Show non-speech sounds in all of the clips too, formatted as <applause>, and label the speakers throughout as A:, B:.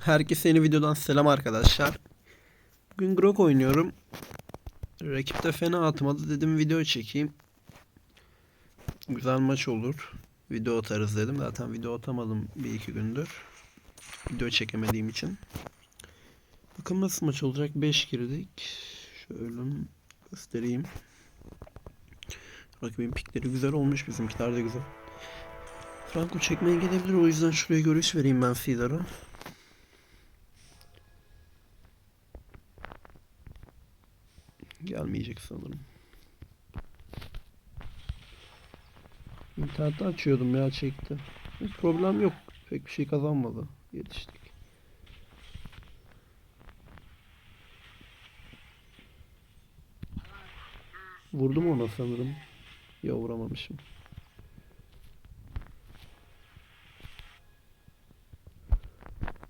A: Herkese yeni videodan selam arkadaşlar. Bugün Grok oynuyorum. Rakip de fena atmadı dedim video çekeyim. Güzel maç olur. Video atarız dedim. Zaten video atamadım bir iki gündür. Video çekemediğim için. Bakın nasıl maç olacak. 5 girdik. Şöyle göstereyim. Rakibin pikleri güzel olmuş. Bizimkiler de güzel. Franco çekmeye gelebilir. O yüzden şuraya görüş vereyim ben Fidar'a. Gelmeyecek sanırım. İnternette açıyordum ya çekti. Hiç problem yok. Pek bir şey kazanmadı. Yetiştik. Vurdum ona sanırım. Ya vuramamışım.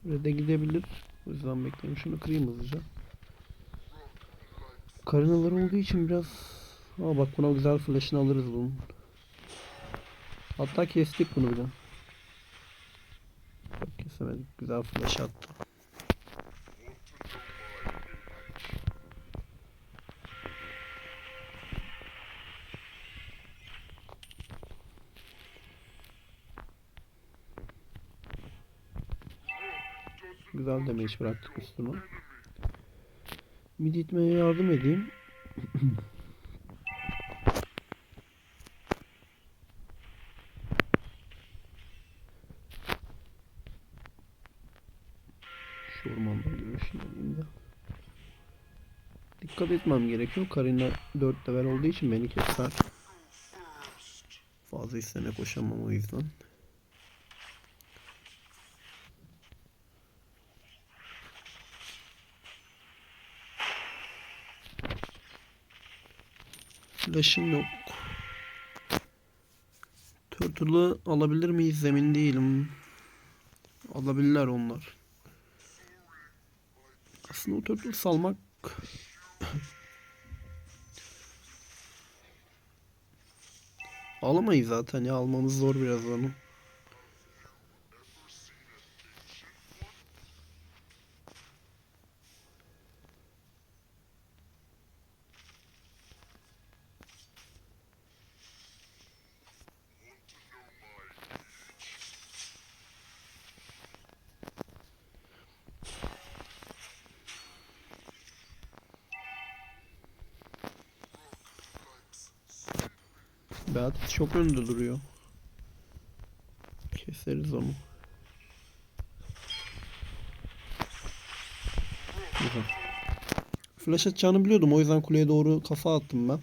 A: Red'e gidebilir. O yüzden bekleyin. Şunu kırayım hızlıca. Karinalar olduğu için biraz... Aa bak buna güzel flash'ını alırız bunun. Hatta kestik bunu bile. Yok kesemedik. Güzel flash attı. Güzel damage bıraktık üstüne. Mid itmeye yardım edeyim. <clears throat> Şu ormanda görüşünü alayım. Dikkat etmem gerekiyor. Karina 4 level olduğu için beni keser. Fazla üstüne koşamam o yüzden. Flash'ım yok. Turtle'ı alabilir miyiz emin değilim. Alabilirler onlar. Aslında o turtle salmak <laughs> Alamayız zaten ya almamız zor biraz onu. Beatrice çok önde duruyor. Keseriz onu. Güzel. Flash atacağını biliyordum. O yüzden kuleye doğru kafa attım ben.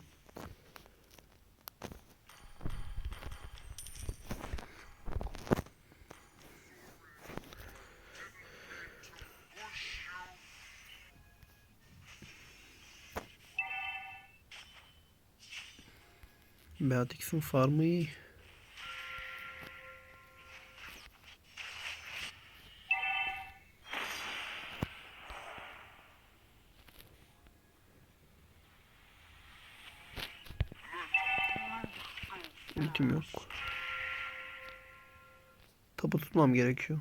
A: Beatrix'in farmı. Ultim yok. Tapu tutmam gerekiyor.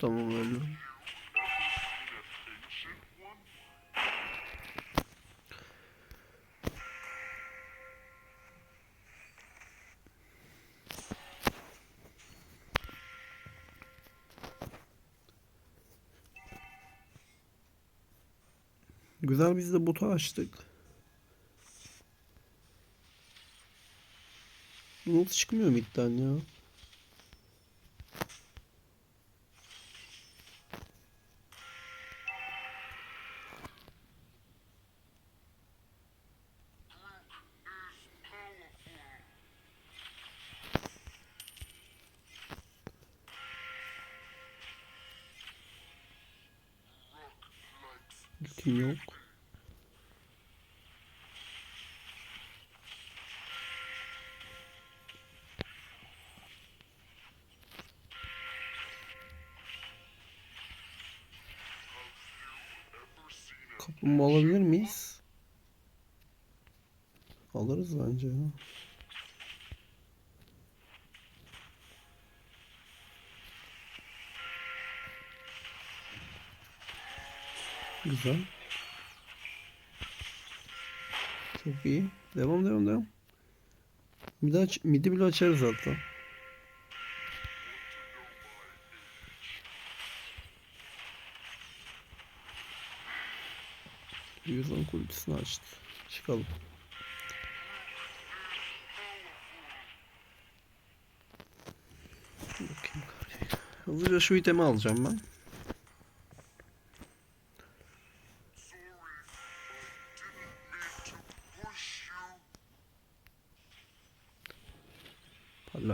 A: Tamam öldüm. Güzel biz de botu açtık. Nasıl çıkmıyor midden ya? Ultim yok. Kaplumbağa alabilir miyiz? Alırız bence ya. Güzel. Çok iyi. Devam devam devam. Midi, aç, midi bile açarız hatta. Yüzden kulübüsünü açtı. Çıkalım. Bakayım. Hızlıca şu itemi alacağım ben.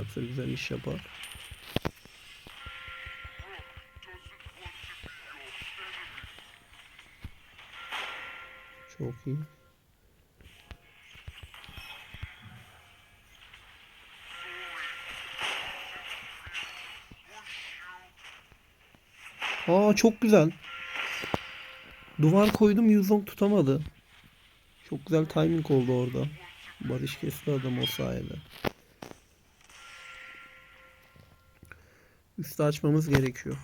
A: Parlaksa güzel iş yapar. Çok iyi. Aa çok güzel. Duvar koydum Yuzong tutamadı. Çok güzel timing oldu orada. Barış kesti adam o sayede. Üstü açmamız gerekiyor.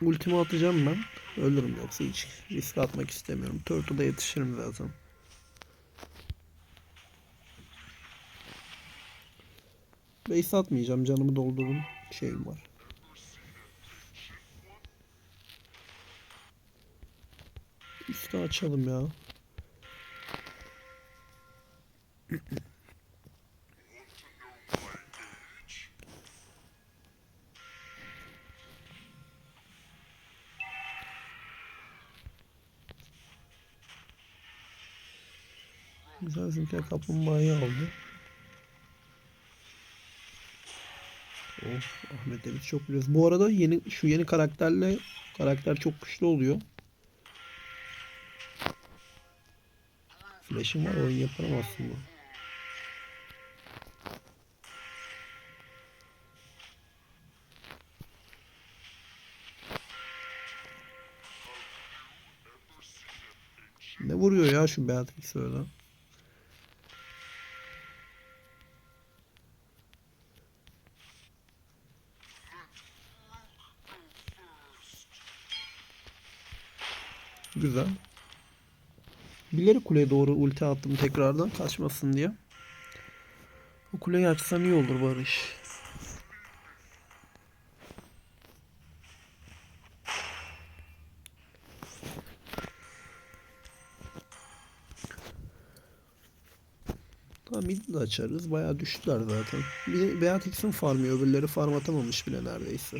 A: Ultimi atacağım ben. Ölürüm yoksa hiç risk atmak istemiyorum. Turtle'da yetişirim zaten. Base atmayacağım. Canımı doldururum. Şeyim var. Üstü açalım ya. Güzel bizimkiler kaplumbağayı aldı. Of Ahmet Demir çok biliyoruz. Bu arada yeni şu yeni karakterle karakter çok güçlü oluyor. Flash'ım var oyun yaparım aslında. Ne vuruyor ya şu Beatrix öyle? Güzel. Bilerek kuleye doğru ulti attım tekrardan kaçmasın diye. O kuleyi açsan iyi olur Barış. Tamam mid de açarız. Bayağı düştüler zaten. Bir de Beatrix'in farmı öbürleri farm atamamış bile neredeyse.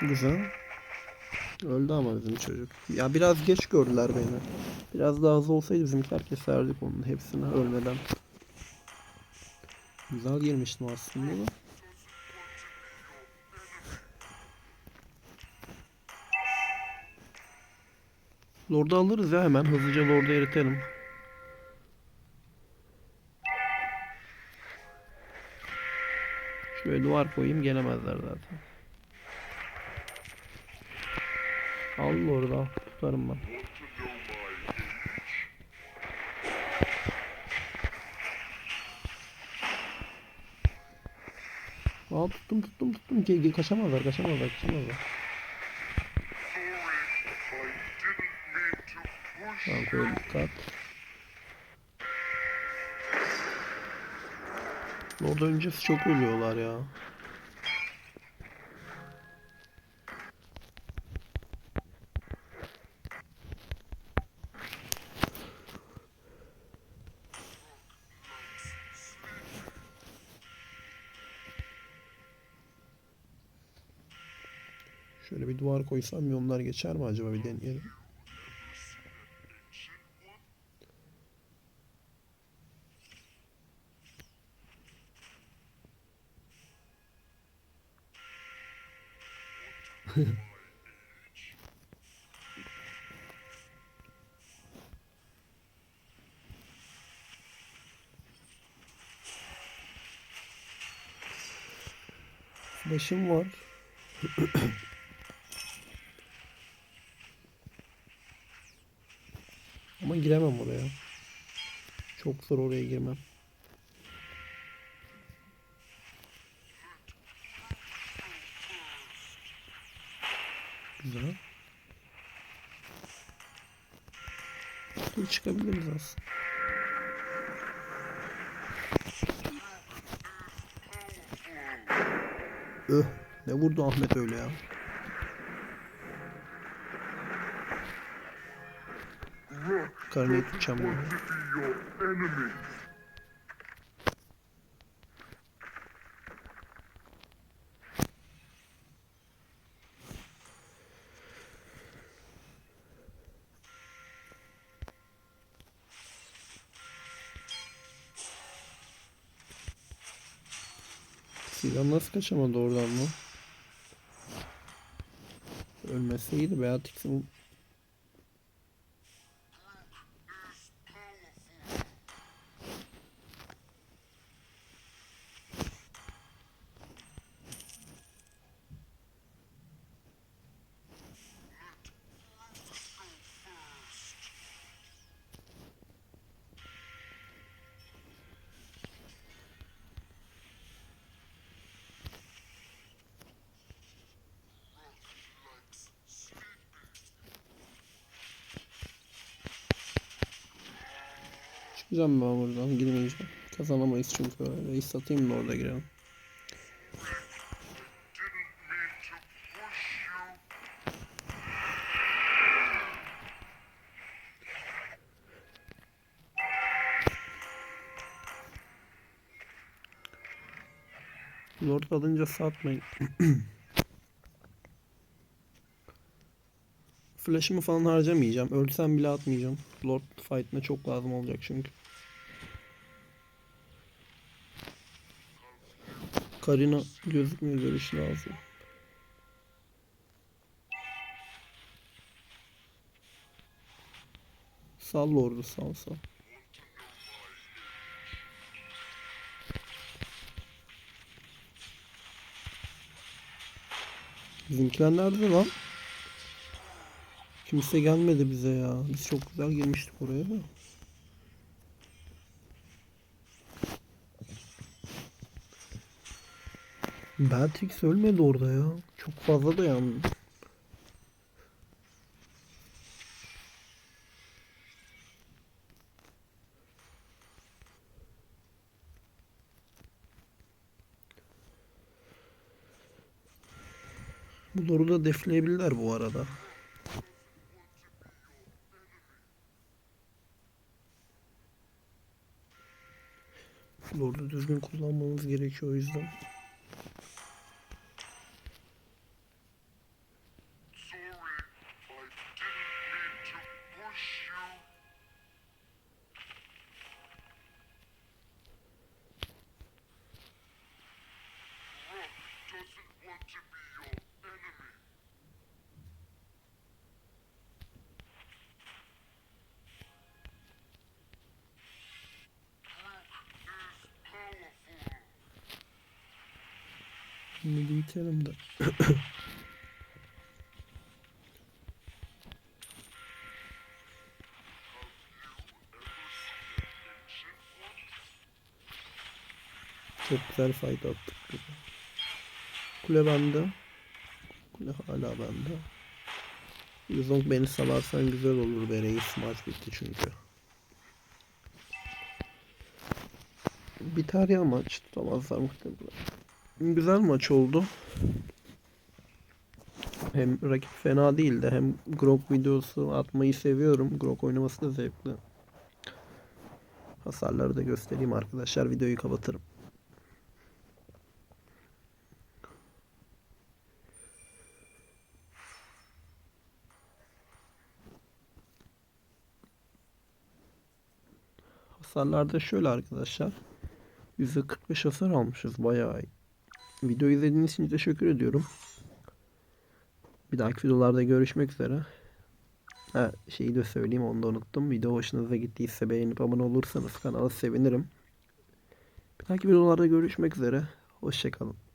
A: Güzel. Öldü ama bizim çocuk. Ya biraz geç gördüler beni. Biraz daha hızlı olsaydı bizimkiler keserdik onun hepsini ölmeden. Güzel girmiştim aslında da. Lord'u alırız ya hemen. Hızlıca Lord'u eritelim. Şöyle duvar koyayım gelemezler zaten. Al orada tutarım ben. Aa tuttum tuttum tuttum. Ge- kaçamazlar kaçamazlar kaçamazlar. Tamam koy dikkat. Lord öncesi çok ölüyorlar ya. Şöyle bir duvar koysam yonlar geçer mi acaba bir deneyelim. Flash'ım var. Ama giremem oraya. Çok zor oraya girmem. Güzel. Dur çıkabiliriz aslında. Öh, ne vurdu Ahmet öyle ya? Karnıyı tutacağım bunu. Nasıl kaçamadı oradan mı? Ölmese iyiydi Çıkacağım ben buradan girmeyeceğim. Kazanamayız çünkü reis satayım da orada girelim. Lord alınca satmayın. <clears throat> Flash'ımı falan harcamayacağım. Ölsem bile atmayacağım. Lord fight'ına çok lazım olacak çünkü. Karina gözükmüyor görüş lazım. Sal Lord'u sal sal. Bizimkiler nerede lan? Kimse gelmedi bize ya. Biz çok güzel girmiştik oraya da. Beatrix ölmedi orada ya. Çok fazla dayandı. Bu Lord'u da defleyebilirler bu arada. Lord'u düzgün kullanmamız gerekiyor o yüzden. Bir itelim de. Çok güzel fayda attık. burada. Kule bende. Kule hala bende. Yuzong beni salarsan güzel olur be reis. Maç bitti çünkü. Biter ya maç. Tutamazlar muhtemelen güzel maç oldu. Hem rakip fena değildi hem Grok videosu atmayı seviyorum. Grok oynaması da zevkli. Hasarları da göstereyim arkadaşlar. Videoyu kapatırım. Hasarlarda şöyle arkadaşlar. %45 hasar almışız bayağı iyi. Video izlediğiniz için teşekkür ediyorum. Bir dahaki videolarda görüşmek üzere. Ha, şeyi de söyleyeyim onu da unuttum. Video hoşunuza gittiyse beğenip abone olursanız kanala sevinirim. Bir dahaki videolarda görüşmek üzere. Hoşçakalın.